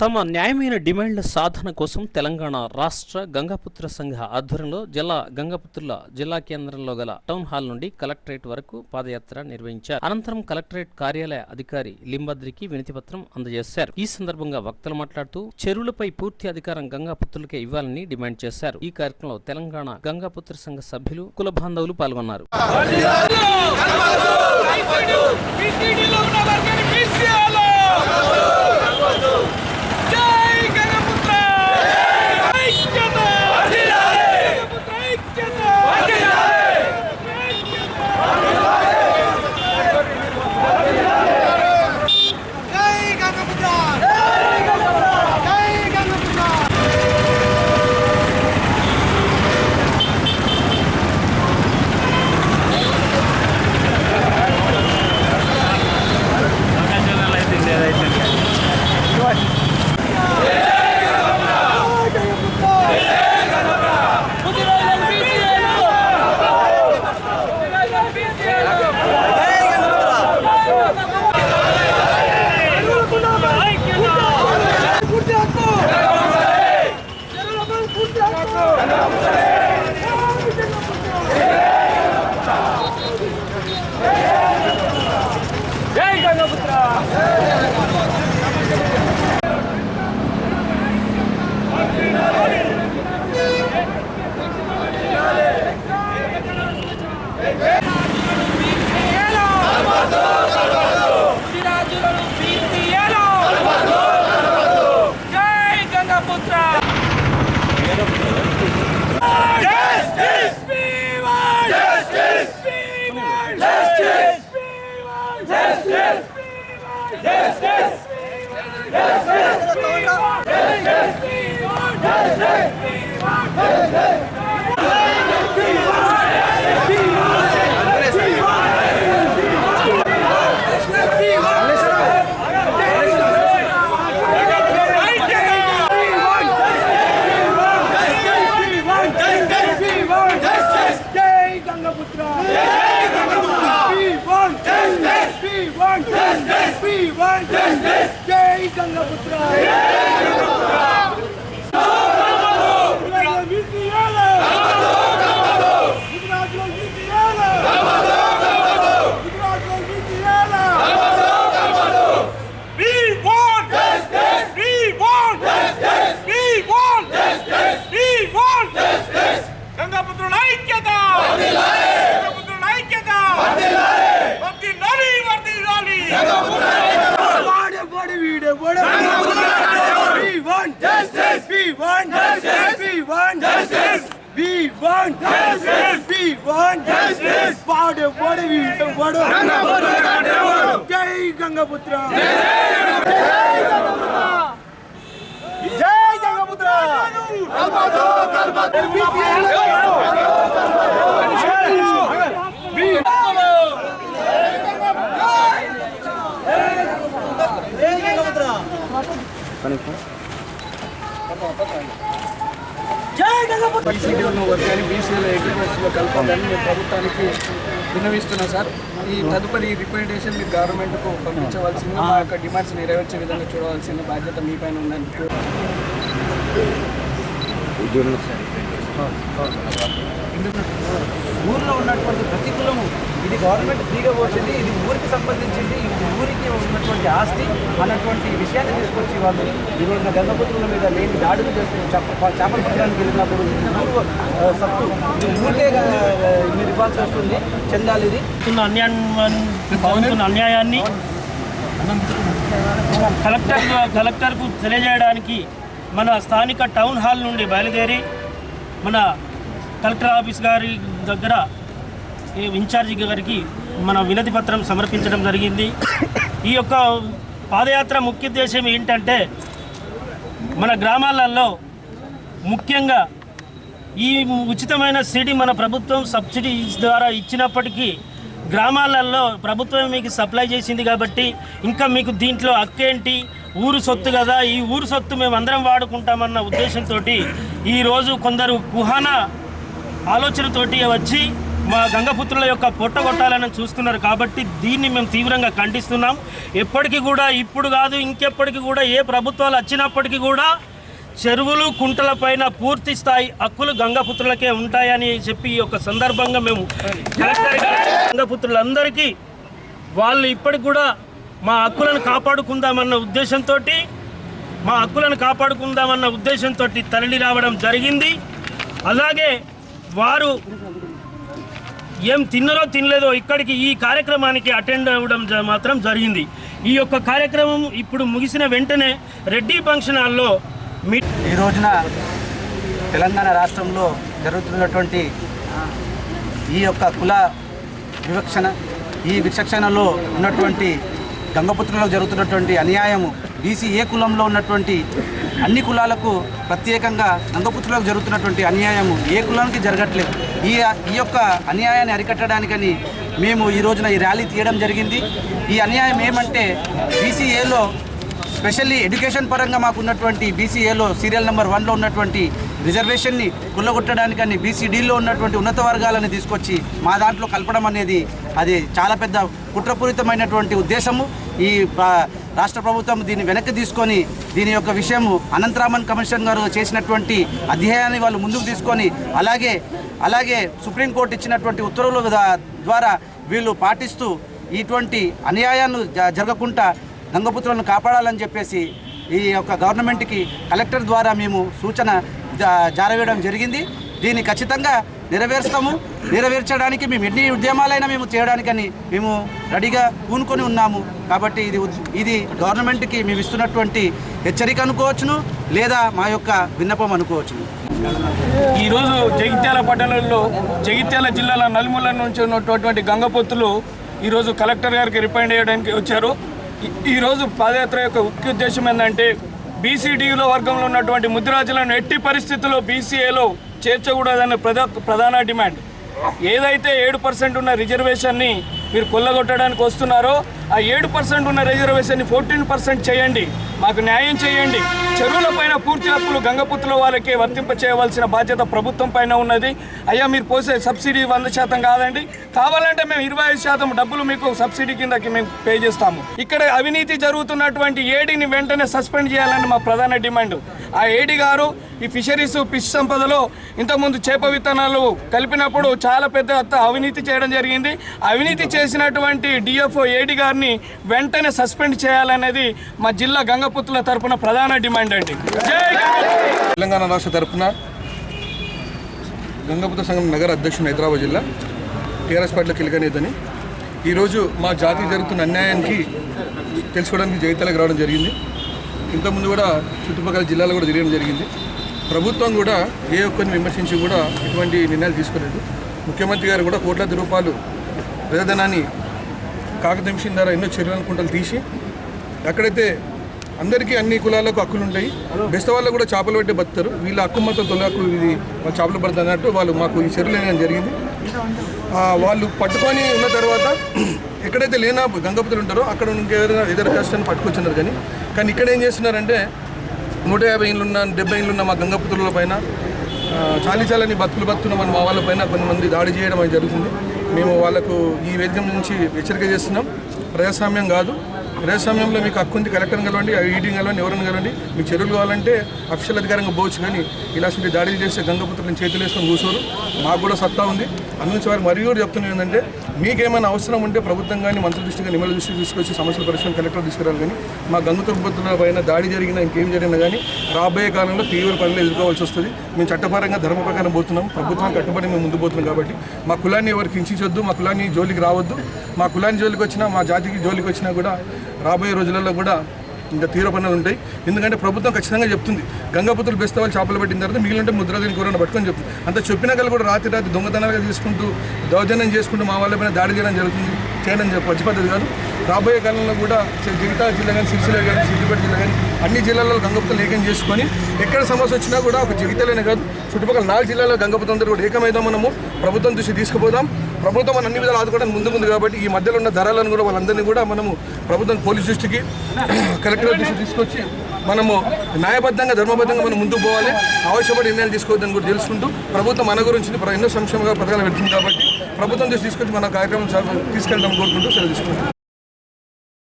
తమ న్యాయమైన డిమాండ్ల సాధన కోసం తెలంగాణ రాష్ట్ర గంగాపుత్ర సంఘ ఆధ్వర్యంలో జిల్లా గంగాపుత్రుల జిల్లా కేంద్రంలో గల టౌన్ హాల్ నుండి కలెక్టరేట్ వరకు పాదయాత్ర నిర్వహించారు. అనంతరం కలెక్టరేట్ కార్యాలయ అధికారి లింబద్రికి వినతిపత్రం అందజేశారు. ఈ సందర్భంగా వక్తలు మాట్లాడుతూ చెరువులపై పూర్తి అధికారం గంగాపుత్రులకే ఇవ్వాలని డిమాండ్ చేశారు. ఈ కార్యక్రమంలో తెలంగాణ గంగాపుత్ర సంఘ సభ్యులు కుల బాంధవులు పాల్గొన్నారు. Hey, hey! వీరపుత్ర run. Justice. Speed. Run. Justice. Powder. What are you? What are Ganga Putra. Ganga Putra. Jai Ganga Putra. Jai Ganga Putra. Jai Ganga Putra. Jai Ganga Putra. Jai Ganga Putra. Thank you. బీసీడీలో వర్గాన్ని బీసీలో అగ్రిమెంట్స్లో కలపాలని నేను ప్రభుత్వానికి విన్నవిస్తున్నాం sir. ఈ తదుపరి recommendation మీరు గవర్నమెంట్కు పంపించవలసింది మా యొక్క డిమాండ్స్ నెరవేర్చే విధంగా చూడవలసిన బాధ్యత మీ పైన ఉందని. ఊర్లో ఉన్నటువంటి ప్రతి కులము ఇది గవర్నమెంట్ ఫ్రీగా పోసింది ఇది ఊరికి సంబంధించింది ఇది ఊరికి ఉన్నటువంటి ఆస్తి అన్నటువంటి విషయాన్ని తీసుకొచ్చి వాళ్ళు ఈరోజు గంగపుత్రుల మీద లేని దాడులు చేస్తున్నారు చేప పట్టడానికి వెళ్ళినప్పుడు ఊరు సత్తు ఊరికే ఆ, మీరు ఇవ్వాల్సి వస్తుంది చెందాలి ఇది అన్యాయం అన్యాయాన్ని కలెక్టర్ కలెక్టర్కు తెలియజేయడానికి మన స్థానిక టౌన్ హాల్ నుండి బయలుదేరి మన కలెక్టర్ ఆఫీస్ గారి దగ్గర ఇన్ఛార్జి గారికి మన వినతి పత్రం సమర్పించడం జరిగింది. ఈ యొక్క పాదయాత్ర ముఖ్య ఉద్దేశం ఏంటంటే మన గ్రామాలలో ముఖ్యంగా ఈ ఉచితమైన సిడి మన ప్రభుత్వం సబ్సిడీ ద్వారా ఇచ్చినప్పటికీ గ్రామాలలో ప్రభుత్వం మీకు సప్లై చేసింది కాబట్టి ఇంకా మీకు దీంట్లో హక్కేంటి ఊరు సొత్తు కదా ఈ ఊరు సొత్తు మేము అందరం వాడుకుంటామన్న ఉద్దేశంతో ఈరోజు కొందరు కుహాన ఆలోచనతోటి వచ్చి మా గంగపుత్రుల యొక్క పొట్టగొట్టాలని చూస్తున్నారు కాబట్టి దీన్ని మేము తీవ్రంగా ఖండిస్తున్నాం. ఎప్పటికీ కూడా ఇప్పుడు కాదు ఇంకెప్పటికీ కూడా ఏ ప్రభుత్వాలు వచ్చినప్పటికీ కూడా చెరువులు కుంటల పైన పూర్తి స్థాయి హక్కులు గంగపుత్రులకే ఉంటాయని చెప్పి ఈ యొక్క సందర్భంగా మేము గంగపుత్రులందరికీ వాళ్ళు ఇప్పటికి కూడా మా హక్కులను కాపాడుకుందామన్న ఉద్దేశంతో మా హక్కులను కాపాడుకుందామన్న ఉద్దేశంతో తరలి రావడం జరిగింది. అలాగే వారు ఏం తిన్నరో తినలేదో ఇక్కడికి ఈ కార్యక్రమానికి అటెండ్ అవ్వడం మాత్రం జరిగింది. ఈ యొక్క కార్యక్రమం ఇప్పుడు ముగిసిన వెంటనే రెడ్డి ఫంక్షన్ హాల్లో మీ ఈ రోజున తెలంగాణ రాష్ట్రంలో జరుగుతున్నటువంటి ఈ యొక్క కుల వివక్షణ ఈ విచక్షణలో ఉన్నటువంటి గంగపుత్రలో జరుగుతున్నటువంటి అన్యాయము బీసీ ఏ కులంలో ఉన్నటువంటి అన్ని కులాలకు ప్రత్యేకంగా నందపుత్రులకు జరుగుతున్నటువంటి అన్యాయము ఏ కులానికి జరగట్లేదు. ఈ ఈ యొక్క అన్యాయాన్ని అరికట్టడానికని మేము ఈ రోజున ఈ ర్యాలీ తీయడం జరిగింది. ఈ అన్యాయం ఏమంటే బీసీఏలో స్పెషల్లీ ఎడ్యుకేషన్ పరంగా మాకు ఉన్నటువంటి బీసీఏలో సీరియల్ నెంబర్ వన్లో ఉన్నటువంటి రిజర్వేషన్ని కుల్లగొట్టడానికని బీసీడీలో ఉన్నటువంటి ఉన్నత వర్గాలను తీసుకొచ్చి మా దాంట్లో కలపడం అనేది అది చాలా పెద్ద కుట్రపూరితమైనటువంటి ఉద్దేశము. ఈ రాష్ట్ర ప్రభుత్వం దీన్ని వెనక్కి తీసుకొని దీని యొక్క విషయము అనంతరామన్ కమిషన్ గారు చేసినటువంటి అధ్యాయాన్ని వాళ్ళు ముందుకు తీసుకొని అలాగే అలాగే సుప్రీంకోర్టు ఇచ్చినటువంటి ఉత్తర్వుల ద్వారా వీళ్ళు పాటిస్తూ ఇటువంటి అన్యాయాలను జ- జరగకుండా గంగపుత్రులను కాపాడాలని చెప్పేసి ఈ యొక్క గవర్నమెంట్కి కలెక్టర్ ద్వారా మేము సూచన జా- జారవేయడం జరిగింది. దీన్ని ఖచ్చితంగా నెరవేరుస్తాము. నెరవేర్చడానికి మేము ఎన్ని ఉద్యమాలైనా మేము చేయడానికని మేము రెడీగా పూనుకొని ఉన్నాము. కాబట్టి ఇది ఇది గవర్నమెంట్కి మేము ఇస్తున్నటువంటి హెచ్చరిక అనుకోవచ్చును లేదా మా యొక్క విన్నపం అనుకోవచ్చును. ఈరోజు జగిత్యాల పట్టణంలో జగిత్యాల జిల్లాల నలుమూల నుంచి ఉన్నటువంటి గంగపొత్తులు ఈరోజు కలెక్టర్ గారికి రిపైండ్ చేయడానికి వచ్చారు. ఈరోజు పాదయాత్ర యొక్క ముఖ్య ఉద్దేశం ఏంటంటే బీసీడీలో వర్గంలో ఉన్నటువంటి ముద్రాజులను ఎట్టి పరిస్థితుల్లో బీసీఏలో చేర్చకూడదన్న ప్రధా ప్రధాన డిమాండ్. ఏదైతే ఏడు పర్సెంట్ ఉన్న రిజర్వేషన్ని మీరు కొల్లగొట్టడానికి వస్తున్నారో ఆ ఏడు పర్సెంట్ ఉన్న రిజర్వేషన్ని ఫోర్టీన్ పర్సెంట్ చేయండి. మాకు న్యాయం చేయండి. చెరువుల పైన పూర్తి హక్కులు గంగపుత్రుల వాళ్ళకే వర్తింప చేయవలసిన బాధ్యత ప్రభుత్వం పైన ఉన్నది. అయ్యా మీరు పోసే సబ్సిడీ వంద శాతం కాదండి. కావాలంటే మేము ఇరవై ఐదు శాతం డబ్బులు మీకు సబ్సిడీ కిందకి మేము పే చేస్తాము. ఇక్కడ అవినీతి జరుగుతున్నటువంటి ఏడీని వెంటనే సస్పెండ్ చేయాలని మా ప్రధాన డిమాండ్. ఆ ఏడీ గారు ఈ ఫిషరీస్ ఫిష్ సంపదలో ఇంతకుముందు చేప విత్తనాలు కలిపినప్పుడు చాలా పెద్ద అవినీతి చేయడం జరిగింది. అవినీతి చేసినటువంటి డిఎఫ్ఓ ఏడి గారిని వెంటనే సస్పెండ్ చేయాలనేది మా జిల్లా గంగపుత్రుల తరపున ప్రధాన డిమాండ్. అండి. తెలంగాణ రాష్ట్ర తరఫున గంగపుత్ర సంఘం నగర అధ్యక్షుడు హైదరాబాద్ జిల్లా టీఆర్ఎస్ పార్టీలో కీలకనేతని. ఈరోజు మా జాతి జరుగుతున్న అన్యాయానికి తెలుసుకోవడానికి జగిత్యాలకు రావడం జరిగింది. ఇంతకుముందు కూడా చుట్టుపక్కల జిల్లాలో కూడా తిరగడం జరిగింది. ప్రభుత్వం కూడా ఏ ఒక్కరిని విమర్శించి కూడా ఎటువంటి నిర్ణయాలు తీసుకోలేదు. ముఖ్యమంత్రి గారు కూడా కోట్లాది రూపాయలు ప్రజాధనాన్ని మిషన్ ద్వారా ఎన్నో చర్యలు కుంటలు తీసి ఎక్కడైతే అందరికీ అన్ని కులాలకు హక్కులు ఉంటాయి. బెస్త వాళ్ళు కూడా చేపలు పెట్టి బతుతారు వీళ్ళ హక్కు మాత్రం తొలకు ఇది చేపలు పడతారు అన్నట్టు వాళ్ళు మాకు ఈ చెరువులు అనేది జరిగింది. వాళ్ళు పట్టుకొని ఉన్న తర్వాత ఎక్కడైతే లేనా గంగపతులు ఉంటారో అక్కడ ఇంకేదైనా ఇతర కష్టాన్ని పట్టుకొచ్చినారు కానీ కానీ ఇక్కడ ఏం చేస్తున్నారంటే నూట యాభై ఏళ్ళు ఉన్న డెబ్బై ఏళ్ళు ఉన్న మా గంగపుతుల పైన చాలీచాలని బతుకులు బతుకున్న మన మా వాళ్ళ పైన కొంతమంది దాడి చేయడం అనేది జరుగుతుంది. మేము వాళ్ళకు ఈ వేదిక నుంచి హెచ్చరిక చేస్తున్నాం. ప్రజాస్వామ్యం కాదు. ప్రజాస్వామ్యంలో మీకు హక్కు ఉంది కలెక్టర్ని కలవండి ఈడీని కలవండి ఎవరిని కలవండి మీకు చర్యలు కావాలంటే అఫీషియల్ అధికారంగా పోవచ్చు కానీ ఇలా అసలు దాడులు చేస్తే గంగపుత్రులను చేతులు వేసుకొని కూర్చోరు. మాకు కూడా సత్తా ఉంది. అందునుంచి వారికి మరియు కూడా చెప్తున్నది ఏంటంటే మీకేమైనా అవసరం ఉంటే ప్రభుత్వం కానీ మంత్రి దృష్టిగా నిమ్మల దృష్టికి తీసుకొచ్చి సమస్యల పరిశ్రమ కలెక్టర్ తీసుకురాలి కానీ మా గంగపుత్రుల పైన దాడి జరిగినా ఇంకేం జరిగినా కానీ రాబోయే కాలంలో తీవ్ర పనులు ఎదుర్కోవాల్సి వస్తుంది. మేము చట్టపరంగా ధర్మ ప్రకారం పోతున్నాం. ప్రభుత్వం కట్టుబడి మేము ముందు పోతున్నాం కాబట్టి. మా కులాన్ని ఎవరికి హింసించొద్దు మా కులాన్ని జోలికి రావద్దు. మా కులాన్ని జోలికి వచ్చినా మా జాతికి జోలికి వచ్చినా కూడా రాబోయే రోజులలో కూడా ఇంకా తీవ్ర పనులు ఉంటాయి. ఎందుకంటే ప్రభుత్వం ఖచ్చితంగా చెప్తుంది గంగాపుత్రులు బెస్త వాళ్ళు చేపలు పట్టిన తర్వాత మిగిలిన ముద్రదని కూరని పట్టుకొని చెప్తుంది. అంత చెప్పినా కల్ కూడా రాత్రి రాత్రి దొంగతనాలుగా తీసుకుంటూ దౌర్జన్యం చేసుకుంటూ మా వాళ్ళ పైన దాడి చేయడం జరుగుతుంది. చేయడం చెప్ప- మంచి పద్ధతి కాదు. రాబోయే కాలంలో కూడా జ- జిల్లా కానీ సిరిసిల్ల కానీ సిద్దిపేట జిల్లా కానీ అన్ని జిల్లాల్లో గంగపుత్రులు ఏకం చేసుకొని ఎక్కడ సమస్య వచ్చినా కూడా ఒక జగిత్యాలనే కాదు. చుట్టుపక్కల నాలుగు జిల్లాల్లో గంగపుత్రులందరూ కూడా ఏకమైదాం మనము ప్రభుత్వం దృష్టి తీసుకుపోదాం. ప్రభుత్వం అన్ని విధాలు ఆదుకోవడానికి ముందు ఉంది కాబట్టి ఈ మధ్యలో ఉన్న ధరలను కూడా వాళ్ళందరినీ కూడా మనము ప్రభుత్వం పోలీస్ దృష్టికి కలెక్టర్ దృష్టికి తీసుకొచ్చి మనము న్యాయబద్ధంగా ధర్మబద్ధంగా మనం ముందుకు పోవాలి. అవశ్యపడి నిర్ణయాలు తీసుకోవద్దని కూడా తెలుసుకుంటూ ప్రభుత్వం మన గురించి ప్ర- ఎన్నో సంక్షేమ పథకాలు పెడుతుంది కాబట్టి ప్రభుత్వం దృష్టి తీసుకొచ్చి మన కార్యక్రమం తీసుకెళ్ళడం కోరుకుంటూ సెలవు తీసుకుంటాం